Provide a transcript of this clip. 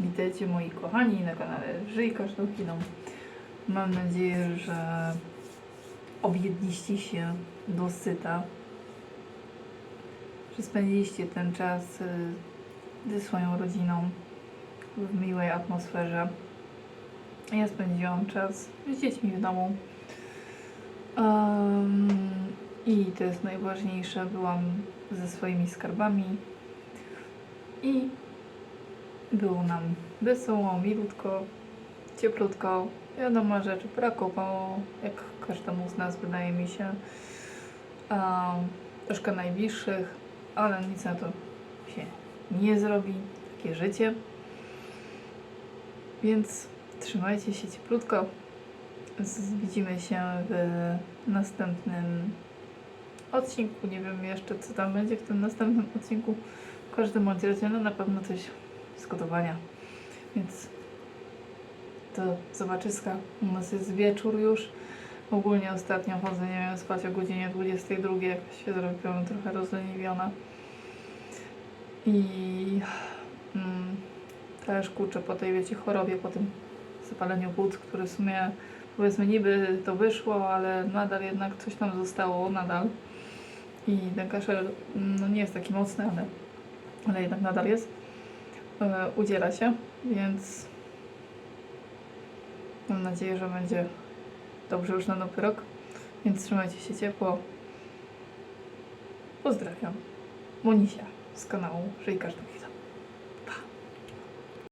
Witajcie moi kochani na kanale Żyj Każdą Kiną. Mam nadzieję, że objedliście się do syta, że spędziliście ten czas y, ze swoją rodziną w miłej atmosferze. Ja spędziłam czas z dziećmi w domu. Em, I to jest najważniejsze, byłam ze swoimi skarbami i było nam wesoło, milutko, cieplutko. Wiadomo, rzeczy brakowało, jak każdemu z nas wydaje mi się. Um, troszkę najbliższych, ale nic na to się nie zrobi. Takie życie. Więc trzymajcie się cieplutko. Widzimy się w następnym odcinku. Nie wiem jeszcze, co tam będzie w tym następnym odcinku. W każdym razie, no na pewno coś z gotowania. Więc to zobaczyska. U nas jest wieczór już. Ogólnie ostatnio chodzę, nie wiem, spać o godzinie 22. Jakoś się zrobiłam trochę rozleniwiona. I mm, też kurczę po tej, wiecie, chorobie, po tym zapaleniu płuc, które w sumie powiedzmy niby to wyszło, ale nadal jednak coś tam zostało, nadal. I ten kaszel no nie jest taki mocny, ale, ale jednak nadal jest. E, udziela się, więc mam nadzieję, że będzie dobrze już na nowy rok. Więc trzymajcie się ciepło. Pozdrawiam. Monisia z kanału Żyj Każdą Chwilę.